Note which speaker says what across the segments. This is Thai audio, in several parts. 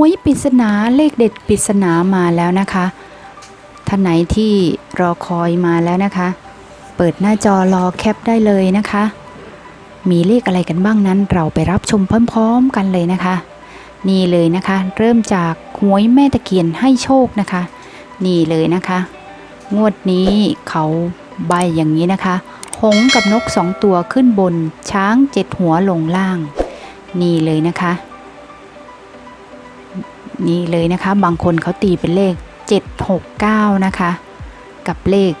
Speaker 1: วยปริศนาเลขเด็ดปริศนามาแล้วนะคะท่านไหนที่รอคอยมาแล้วนะคะ เปิดหน้าจอรอแคปได้เลยนะคะ มีเลขอะไรกันบ้างนั้น เราไปรับชมพร้อมๆกันเลยนะคะ นี่เลยนะคะ เริ่มจากหวยแม่ตะเคียนให้โชคนะคะ นี่เลยนะคะ งวดนี้เขาใบอย่างนี้นะคะหงกับนกสองตัวขึ้นบนช้างเจ็ดหัวลงล่าง นี่เลยนะคะ นี่เลยนะคะ บางคนเขาตีเป็นเลข 769 นะคะ กับเลข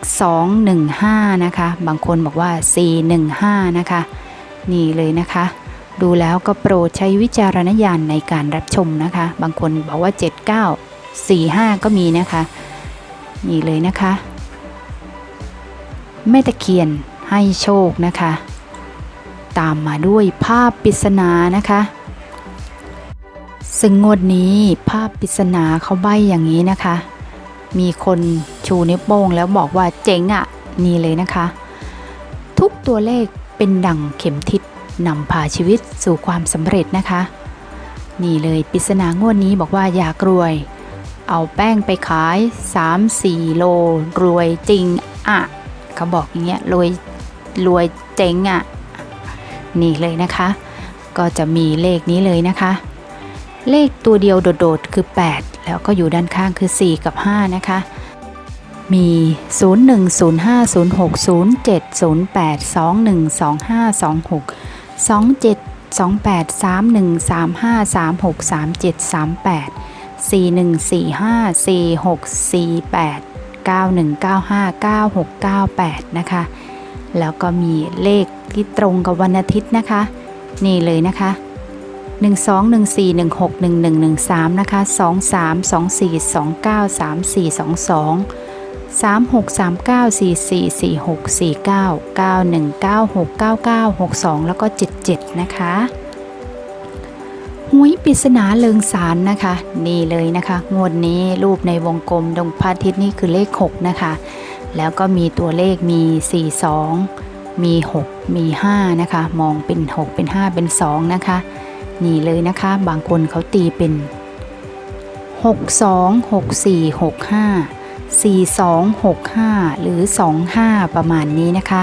Speaker 1: 215 นะคะ บางคนบอกว่า 415 นะคะ นี่เลยนะคะ ดูแล้วก็โปรดใช้วิจารณญาณในการรับชมนะคะ บางคนบอกว่า 79 45 ก็มีนะคะ นี่เลยนะคะแม่ตะเคียนให้โชคนะคะ ตามมาด้วยภาพปริศนานะคะ ซึ่งงวดนี้ภาพปริศนาเขาใบอย่างนี้นะคะ มีคนชูนิ้วโป้งแล้วบอกว่าเจ๋งอะ่ะ นี่เลยนะคะ ทุกตัวเลขเป็นดั่งเข็มทิศนำพาชีวิตสู่ความสำเร็จนะคะ นี่เลยปริศนางวดนี้บอกว่าอยากรวย เอาแป้งไปขาย 3-4 โล รวยจริงอะเขาบอกอย่างเงี้ยรวยรวยเจ๋งอะ นี่เลยนะคะ ก็จะมีเลขนี้เลยนะคะ เลขตัวเดียวโดดๆคือ 8 แล้วก็อยู่ด้านข้างคือ 4 กับ 5 นะคะ มี 0 1 0 5 0 6 0 7 0 8 2 1 2 5 2 6 2 7 2 8 3 1 3 5 3 6 3 7 3 8 4 1 4 5 4 6 4 8 9 1 9 5 9 6 9 8 นะคะ แล้วก็มีเลขที่ตรงกับวันอาทิตย์นะคะ นี่เลยนะคะ 1 2 1 4 1 6 1 1 1 3 นะคะ 2 3 2 4 2 9 3 4 2 2 3 6 3 9 4 4 4 6 4 9 9 1 9 6 9 9 6 2 แล้วก็ 77 นะคะหวยปริศนาเลิงสารนะคะ นี่เลยนะคะงวดนี้รูปในวงกลมดวงพระอาทิตย์นี่คือเลข 6 นะคะ แล้วก็มีตัวเลขมี 42 มี 6 มี 5 นะคะ มองเป็น 6 เป็น 5 เป็น 2 นะคะ นี่เลยนะคะ บางคนเขาตีเป็น 62 64 65 42 65 หรือ 25 ประมาณนี้นะคะ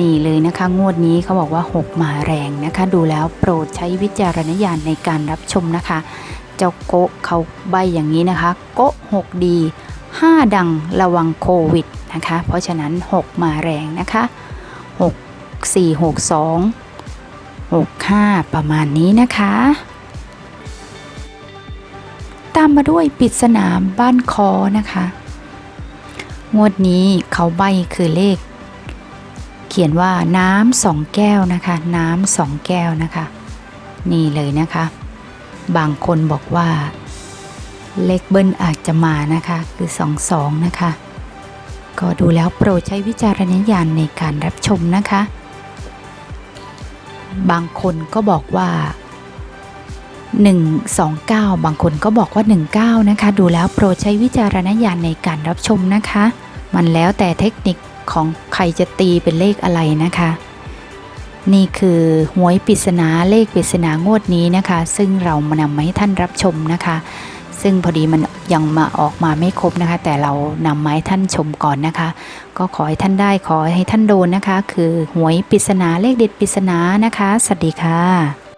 Speaker 1: นี่เลยนะคะ งวดนี้เขาบอกว่า 6 มาแรงนะคะ ดูแล้วโปรดใช้วิจารณญาณในการรับชมนะคะ เจ้าโกะเขาใบอย่างนี้นะคะ โกะ6ดี 5 ดังระวังโควิดนะคะ เพราะฉะนั้น 6 มาแรงนะคะ 6 4 6 2 65 ประมาณนี้นะคะ ตามมาด้วยปริศนามบ้านคอนะคะ งวดนี้เขาใบคือเลข เขียนว่าน้ำสองแก้วนะคะ น้ำสองแก้วนะคะ นี่เลยนะคะ บางคนบอกว่าเลขเบิ้ลอาจจะมานะคะ คือสองสองนะคะ ก็ดูแล้วโปรดใช้วิจารณญาณในการรับชมนะคะ บางคนก็บอกว่า 129 บางคนก็บอกว่า 19 นะคะ ดูแล้วโปรดใช้วิจารณญาณในการรับชมนะคะ มันแล้วแต่เทคนิคของใครจะตีเป็นเลขอะไรนะคะ นี่คือหวยปริศนาเลขปริศนางวดนี้นะคะ ซึ่งเรามานำมาให้ท่านรับชมนะคะ ซึ่งพอดีมันยังมาออกมาไม่ครบนะคะ แต่เรานำมาให้ท่านชมก่อนนะคะ ก็ขอให้ท่านได้ขอให้ท่านโดนนะคะ คือหวยปริศนาเลขเด็ดปริศนานะคะ สวัสดีค่ะ